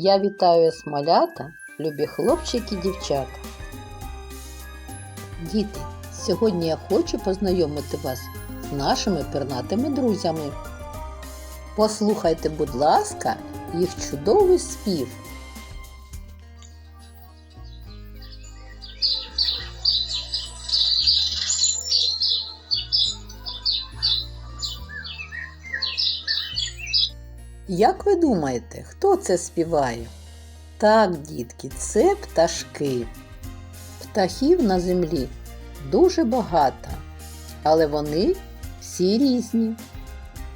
Я вітаю смалята, любі хлопчики і дівчата. Діти, сьогодні я хочу познайомити вас з нашими пернатими друзями. Послухайте, будь ласка, їх чудовий спів. Як ви думаєте, хто це співає? Так, дітки, це пташки. Птахів на землі дуже багато, але вони всі різні.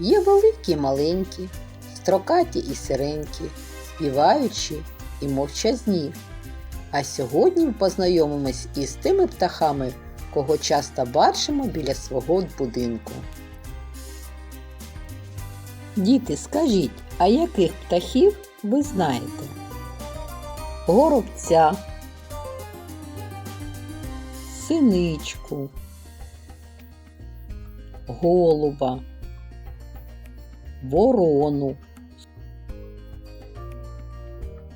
Є великі маленькі, строкаті і сиренькі, співаючі і мовчазні. А сьогодні ми познайомимось із тими птахами, кого часто бачимо біля свого будинку. Діти, скажіть, а яких птахів ви знаєте? Горобця, синичку, голуба, ворону,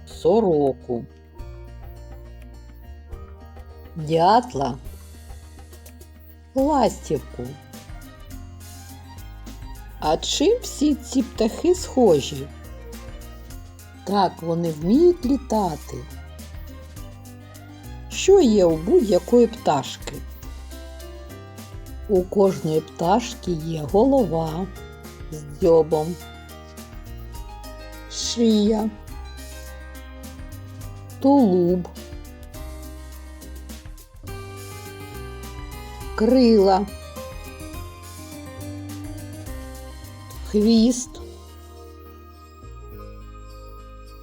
сороку, дятла, ластівку. А чим всі ці птахи схожі? Так, вони вміють літати. Що є у будь-якої пташки? У кожної пташки є голова з дзьобом, шия, тулуб, крила. Хвіст,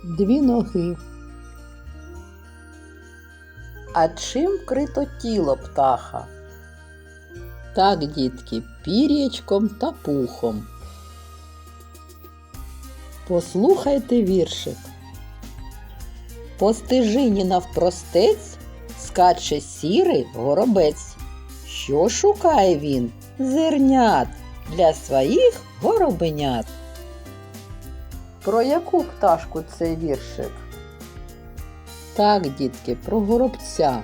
дві ноги. А чим вкрито тіло птаха? Так, дітки, пір'ячком та пухом. Послухайте віршик. По стежині навпростець скаче сірий горобець. Що шукає він? Зернят для своїх горобенят. Про яку пташку цей віршик? Так, дітки, про горобця.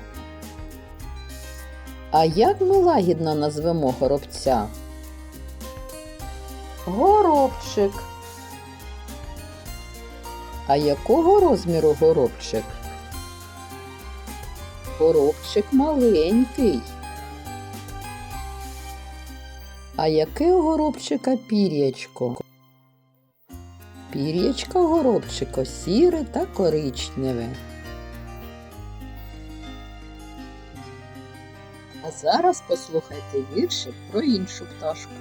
А як ми лагідно назвемо горобця? Горобчик. А якого розміру горобчик? Горобчик маленький. А яке у горобчика пір'ячко? Пір'ячко горобчико сіре та коричневе. А зараз послухайте віршик про іншу пташку.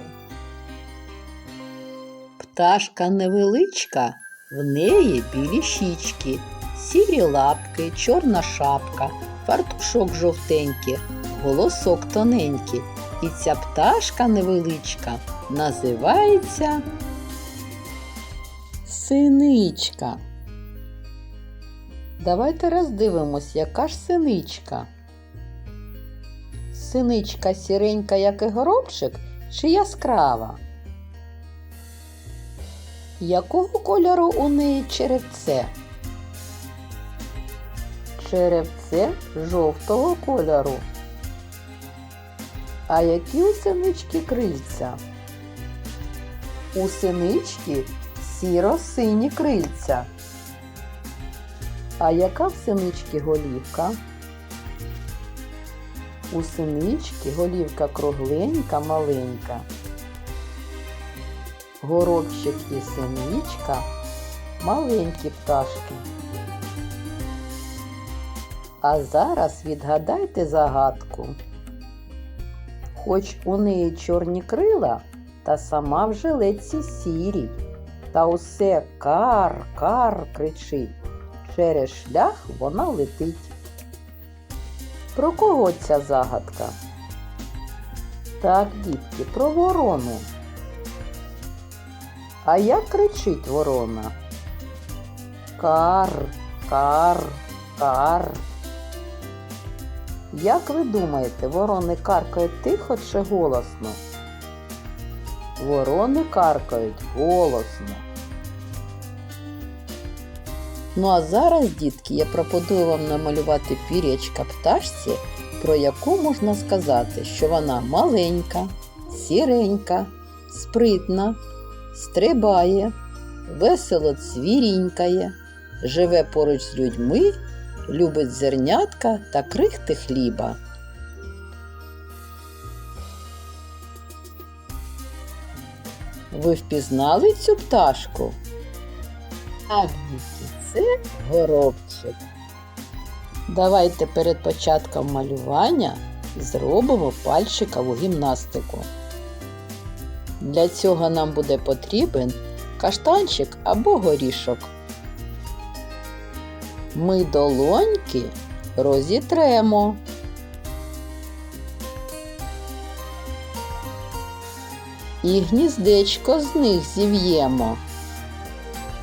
Пташка невеличка, в неї білі щічки, сірі лапки, чорна шапка, фартушок жовтенький, голосок тоненький. І ця пташка невеличка називається синичка. Давайте роздивимось, яка ж синичка. Синичка сіренька, як і горобчик, чи яскрава? Якого кольору у неї черевце? Черевце жовтого кольору. А які у синички крильця? У синички сіро-сині крильця. А яка в синички голівка? У синички голівка кругленька маленька. Горобчик і синичка маленькі пташки. А зараз відгадайте загадку. Хоч у неї чорні крила, та сама в жилетці сірій, та усе кар, кар кричить. Через шлях вона летить. Про кого ця загадка? Так, дітки, про ворону. А як кричить ворона? Кар, кар, кар. Як ви думаєте, ворони каркають тихо чи голосно? Ворони каркають голосно. Ну а зараз, дітки, я пропоную вам намалювати пір'ячка пташці, про яку можна сказати, що вона маленька, сіренька, спритна, стрибає, весело цвірінькає, живе поруч з людьми, любить зернятка та крихти хліба. Ви впізнали цю пташку? Так, дітки, це горобчик. Давайте перед початком малювання зробимо пальчикову гімнастику. Для цього нам буде потрібен каштанчик або горішок. Ми долоньки розітремо. І гніздечко з них зів'ємо.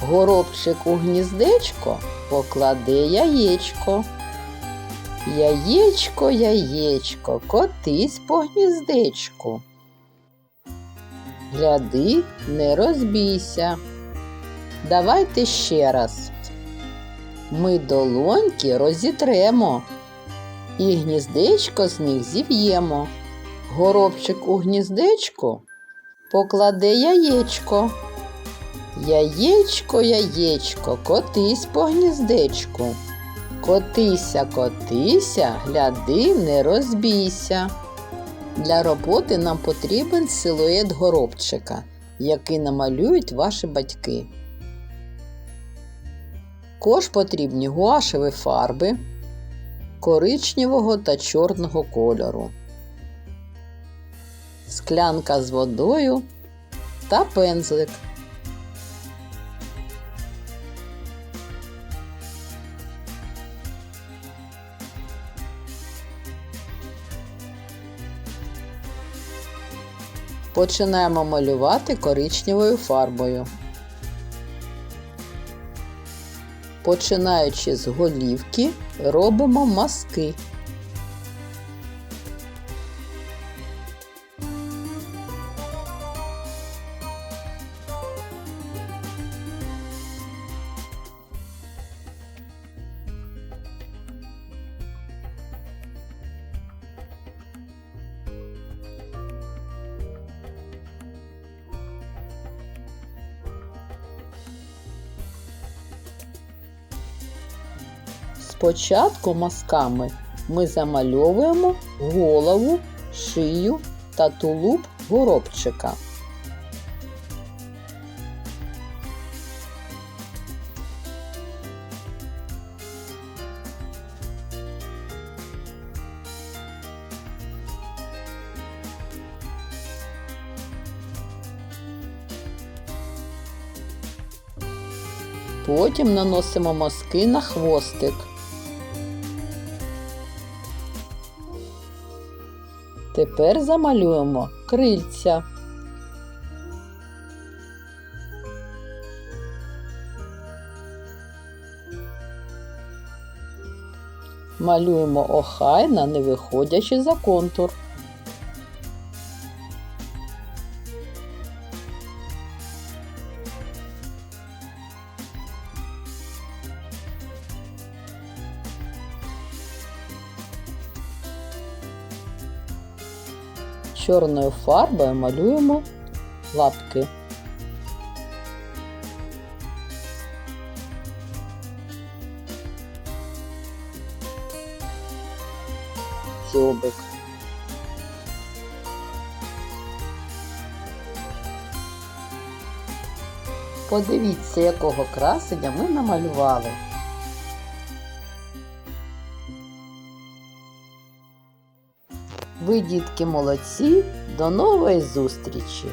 Горобчик у гніздечко покладе яєчко. Яєчко, яєчко, котись по гніздечку. Гляди, не розбійся. Давайте ще раз. Ми долоньки розітремо, і гніздечко з них зів'ємо. Горобчик у гніздечко покладе яєчко. Яєчко, яєчко, котись по гніздечку. Котися, котися, гляди, не розбійся. Для роботи нам потрібен силует горобчика, який намалюють ваші батьки. Також потрібні гуашеві фарби коричневого та чорного кольору, склянка з водою та пензлик. Починаємо малювати коричневою фарбою. Починаючи з голівки, робимо мазки. Спочатку мазками ми замальовуємо голову, шию та тулуб горобчика. Потім наносимо мазки на хвостик. Тепер замалюємо крильця. Малюємо охайно, не виходячи за контур. Чорною фарбою малюємо лапки. Дзьобик. Подивіться, якого красення ми намалювали. Ви, дітки, молодці, до нової зустрічі!